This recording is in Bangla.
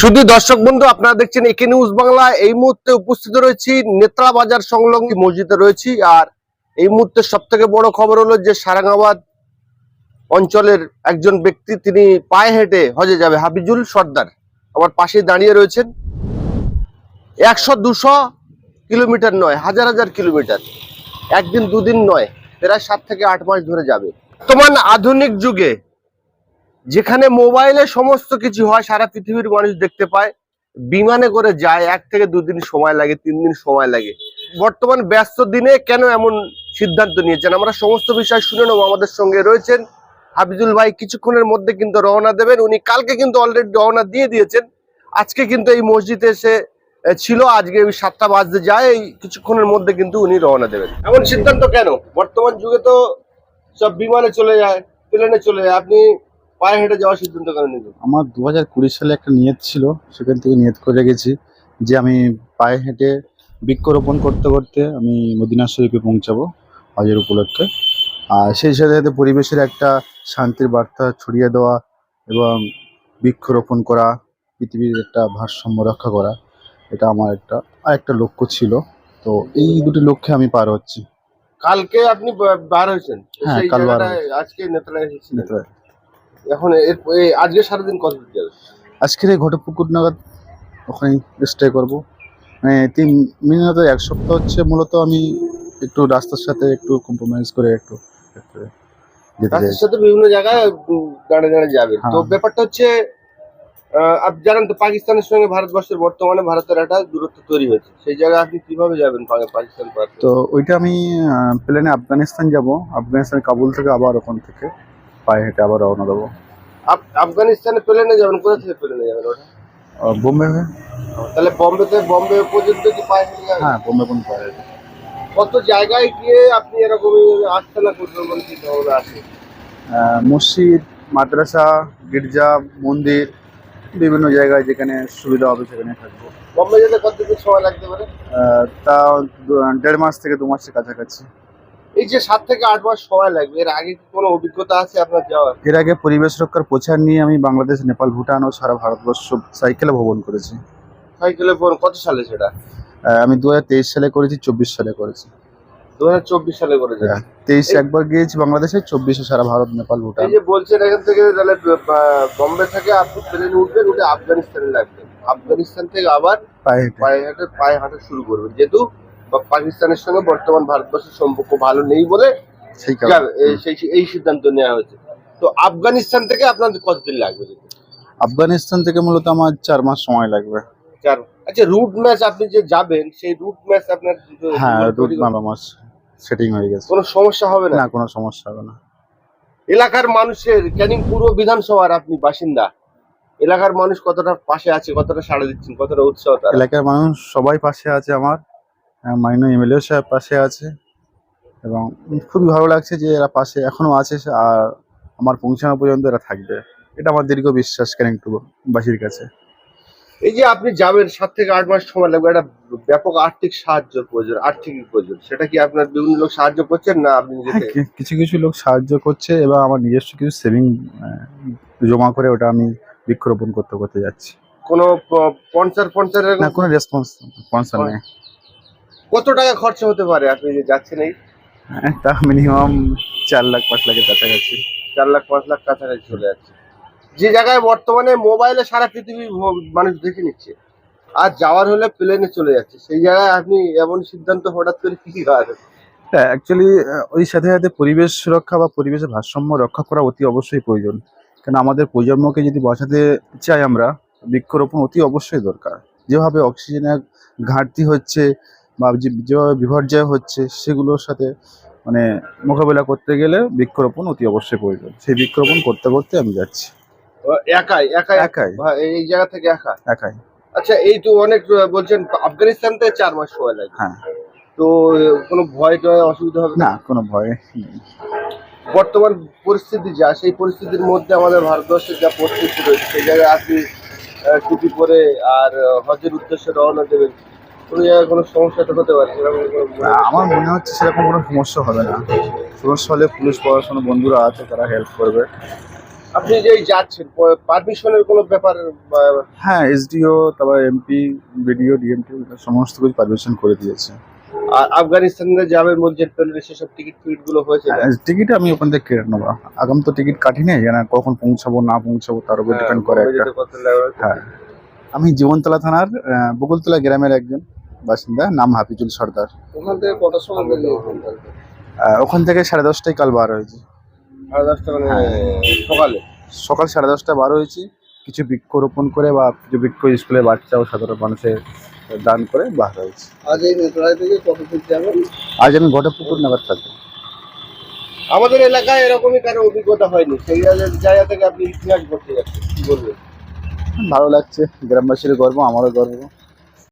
শুধু দর্শক বন্ধু, আপনারা দেখছেন একে নিউজ বাংলা। এই মুহূর্তে উপস্থিত রয়েছি নেত্রা বাজার সংলগ্ন মসজিদে রয়েছি। আর এই মুহূর্তে সব থেকে বড় খবর হলো যে সারাঙ্গাবাদ অঞ্চলের একজন ব্যক্তি, তিনি পায়ে হেঁটে হজে যাবে হাবিজুল সর্দার। আমার পাশে দাঁড়িয়ে রয়েছেন। একশো দুশো কিলোমিটার নয়, হাজার হাজার কিলোমিটার। একদিন দুদিন নয়, প্রায় সাত থেকে আট মাস ধরে যাবে। বর্তমান আধুনিক যুগে যেখানে মোবাইলে সমস্ত কিছু হয়, সারা পৃথিবীর মানুষ দেখতে পায়। বিমানে করে যায়, এক থেকে দুদিন সময় লাগে, তিন দিন সময় লাগে। বর্তমান ব্যস্ত দিনে কেন এমন সিদ্ধান্ত নিয়েছেন? আমরা সমস্ত বিষয় শুনে নেব। আমাদের সঙ্গে রয়েছেন হাফিজুল ভাই। কিছুক্ষণের মধ্যে কিন্তু রওনা দেবেন। উনি কালকে কিন্তু অলরেডি রওনা দিয়ে দিয়েছেন। আজকে কিন্তু এই মসজিদে এসে ছিল। আজকে ওই সাতটা বাজতে যায়। এই কিছুক্ষণের মধ্যে কিন্তু উনি রওনা দেবেন। এমন সিদ্ধান্ত কেন? বর্তমান যুগে তো সব বিমানে চলে যায়, প্লেনে চলে যায়। আপনি পায়ে হেঁটে যাওয়ার সিদ্ধান্ত কেন নিলেন আমার দু হাজার কুড়ি সালে একটা নিয়ত ছিল সেখান থেকে নিয়ত করে গেছি যে আমি পায়ে হেঁটে বৃক্ষরোপণ করতে করতে আমি মদিনা শরীফে পৌঁছাবো হজের উপলক্ষে। আর সেই সাথে সাথে পরিবেশের একটা শান্তির বার্তা ছড়িয়ে দেওয়া এবং বৃক্ষরোপণ করা পৃথিবীর একটা ভারসাম্য রক্ষা করা এটা আমার একটা আর একটা লক্ষ্য ছিল। তো এই দুটি লক্ষ্যে আমি পার হচ্ছি। কালকে আপনি বার হয়েছেন। হ্যাঁ, কাল বার আজকে নেত্রা। এখন আজকে সারাদিন কত আজকের এই ঘটপুকুর নাগাদ ওখানে স্টে করব। মানে তিন মিনিমত এক সপ্তাহ হচ্ছে মূলত আমি একটু রাস্তার সাথে একটু কম্প্রোমাইজ করে একটু রাস্তার সাথে বিভিন্ন জায়গায় দাঁড়িয়ে দাঁড়িয়ে যাবেন তো হ্যাঁ। ব্যাপারটা হচ্ছে আপনি জানেন তো পাকিস্তানের সঙ্গে ভারতবর্ষের বর্তমানে ভারতের একটা দূরত্ব তৈরি হয়েছে। সেই জায়গায় আপনি কীভাবে যাবেন পাকিস্তান তো ওইটা আমি প্লেনে আফগানিস্তান যাব। আফগানিস্তান কাবুল থেকে আবার ওখান থেকে। পায়ে হেঁটে আবার রওনা দেবো। আফ- আফগানিস্তানে প্লেনে যাবেন কোথা থেকে প্লেনে যাবেন ওটা? বোম্বে হয়ে তাহলে বম্বেতে বোম্বে পর্যন্ত কি পায়ে হেঁটে যাবেন? হ্যাঁ বোম্বে পর্যন্ত পায়ে হেঁটে। কত জায়গায় গিয়ে আপনি এরকম আসতে না করবেন বলে চিন্তা ভাবনা আছে? মসজিদ মাদ্রাসা গির্জা মন্দির বিভিন্ন জায়গায় যেখানে সুবিধা হবে সেখানে থাকব। বোম্বে যেতে কতদিন সময় লাগতে পারে? তা দেড় মাস থেকে দু মাসের কাছাকাছি। এই যে সাত থেকে আট মাস সময় লাগবে এর আগে কি কোনো অভিজ্ঞতা আছে আপনার যাওয়ার? এর আগে পরিবেশ রক্ষার প্রচার নিয়ে আমি বাংলাদেশ নেপাল ভুটান ও সারা ভারতবর্ষ সাইকেলে ভ্রমণ করেছি। সাইকেলে ফোন কত সালে সেটা? আমি দুহাজার তেইশ সালে করেছি চব্বিশ সালে করেছি। দু সালে করেছে হ্যাঁ। তেইশ একবার গিয়েছি বাংলাদেশে চব্বিশে সারা ভারত নেপাল ভুটান। এই যে বলছেন এখান থেকে তাহলে বম্বে থেকে আপনি প্লেনে উঠবেন উঠে আফগানিস্তানে লাগবেন। আফগানিস্তান থেকে আবার পায়ে হাঁটা পায়ে হাঁটা শুরু করবেন। যেহেতু পা- পাকিস্তানের সঙ্গে বর্তমান ভারতবর্ষের সম্পর্ক ভালো নেই বলে সেই কারণে। এই সিদ্ধান্ত নেওয়া হয়েছে। তো আফগানিস্তান থেকে আপনাদের কতদিন লাগবে আফগানিস্তান থেকে মূলত আমার চার মাস সময় লাগবে। চার আচ্ছা রুট ম্যাচ আপনি যে যাবেন সেই রুট ম্যাচ আপনার হ্যাঁ রুট করতে- আমার সেটিং হয়ে গেছে। কোনো সমস্যা হবে না? না কোনো সমস্যা হবে না। এলাকার মানুষের ক্যানিং পূর্ব বিধানসভার আপনি বাসিন্দা। এলাকার মানুষ কতটা পাশে আছে কতটা সাড়া দিচ্ছেন কতটা উৎসাহ এলাকার মানুষ সবাই পাশে আছে আমার। মাইনো এমএলএ সাহেব পাশে আছে এবং খুবই ভালো লাগছে যে এরা পাশে এখনও আছে আর আমার পৌঁছানো পর্যন্ত এরা থাকবে। এটা আমার দীর্ঘ বিশ্বাস কেন একটু বাসির কাছে। এই যে আপনি যাবেন সাত থেকে আট মাস সময় লাগবে একটা ব্যাপক আর্থিক সাহায্য প্রয়োজন আর্থিক প্রয়োজন সেটা কি আপনার বিভিন্ন লোক সাহায্য করছেন না আপনি হ্যাঁ, কিছু কিছু লোক সাহায্য করছে এবং আমার নিজস্ব কিছু সেভিং জমা করে ওটা আমি বৃক্ষরোপণ করতে করতে যাচ্ছি। কোনো পঞ্চার পঞ্চারের না কোনো রেসপন্স স্পন্সর নেই। কত টাকা খরচা হতে পারে? আপনি যে যাচ্ছেন এই? হ্যাঁ, তা মিনিমাম চার লাখ পাঁচ লাখের কাছাকাছি। চার লাখ পাঁচ লাখ কাছাকাছি চলে যাচ্ছে। যে জায়গায় বর্তমানে মোবাইলে সারা পৃথিবী মানুষ দেখে নিচ্ছে আর যাওয়ার হলে প্লেনে চলে যাচ্ছে সেই জায়গায় আপনি এমন সিদ্ধান্ত হঠাৎ করে কি হয় হ্যাঁ অ্যাকচুয়ালি ওই সাথে সাথে পরিবেশ সুরক্ষা বা পরিবেশের ভারসাম্য রক্ষা করা অতি অবশ্যই প্রয়োজন। কেন আমাদের প্রজন্মকে যদি বাঁচাতে চাই আমরা বৃক্ষরোপণ অতি অবশ্যই দরকার। যেভাবে অক্সিজেনের ঘাটতি হচ্ছে বা যেভাবে বিপর্যয় হচ্ছে সেগুলোর সাথে মানে মোকাবেলা করতে গেলে বৃক্ষরোপণ অতি অবশ্যই প্রয়োজন। সেই বৃক্ষরোপণ করতে করতে আমি যাচ্ছি। একাই একাই? একাই। এই জায়গা থেকে একা? একাই। আচ্ছা এই তো অনেক বলছেন আফগানিস্তান থেকে চার মাস সময় লাগে। হ্যাঁ। তো কোনো ভয় টয় অসুবিধা হবে? না কোনো ভয় নেই। বর্তমান পরিস্থিতি যা সেই পরিস্থিতির মধ্যে আমাদের ভারতবর্ষের যা পরিস্থিতি রয়েছে সেই জায়গায় আপনি টুপি পরে আর হজের উদ্দেশ্যে রওনা দেবেন। কোনো সমস্যা তো হতে পারে সেরকম কোনো না, আমার মনে হচ্ছে সেরকম কোনো সমস্যা হবে না। সমস্যা হলে পুলিশ প্রশাসন বন্ধুরা আছে তারা হেল্প করবে। আপনি যে যাচ্ছেন পারমিশনের কোনো ব্যাপার হ্যাঁ এসডিও তারপর এমপি বিডিও ডিএমপি সমস্ত কিছু পারমিশন করে দিয়েছে। আর আফগানিস্তানে যাবেন বলছেন প্লেনের সেসব টিকিট ফিকিটগুলো হয়েছে? টিকিট আমি ওখান থেকে কেটে নেব। আগাম তো টিকিট কাটি নেই জানা কখন পৌঁছাবো না পৌঁছাবো তার উপর ডিপেন্ড করে একটা হ্যাঁ। আমি জীবনতলা থানার বকুলতলা গ্রামের একজন। বাসিন্দা নাম হাফিজুল সর্দার। ওখান থেকে কটার সময় বেরিয়ে ওখান থেকে সাড়ে দশটায় কাল বার হয়েছে। সাড়ে দশটা মানে সকালে? সকাল সাড়ে দশটায় বার হয়েছি। কিছু বৃক্ষরোপণ করে বা কিছু বৃক্ষ স্কুলে বাচ্চা ও সাধারণ মানুষের দান করে বার হয়েছে। আজ এই নেত্রায় থেকে কত দূর যাবেন? আজ আমি ঘটপুকুর নাগাদ থাকব আমাদের এলাকায় এরকমই কারও অভিজ্ঞতা হয়নি। সেই জায়গা থেকে আপনি ইতিহাস করতে যাচ্ছেন কি বলবেন? ভালো লাগছে। গ্রামবাসীর গর্ব আমারও গর্ব।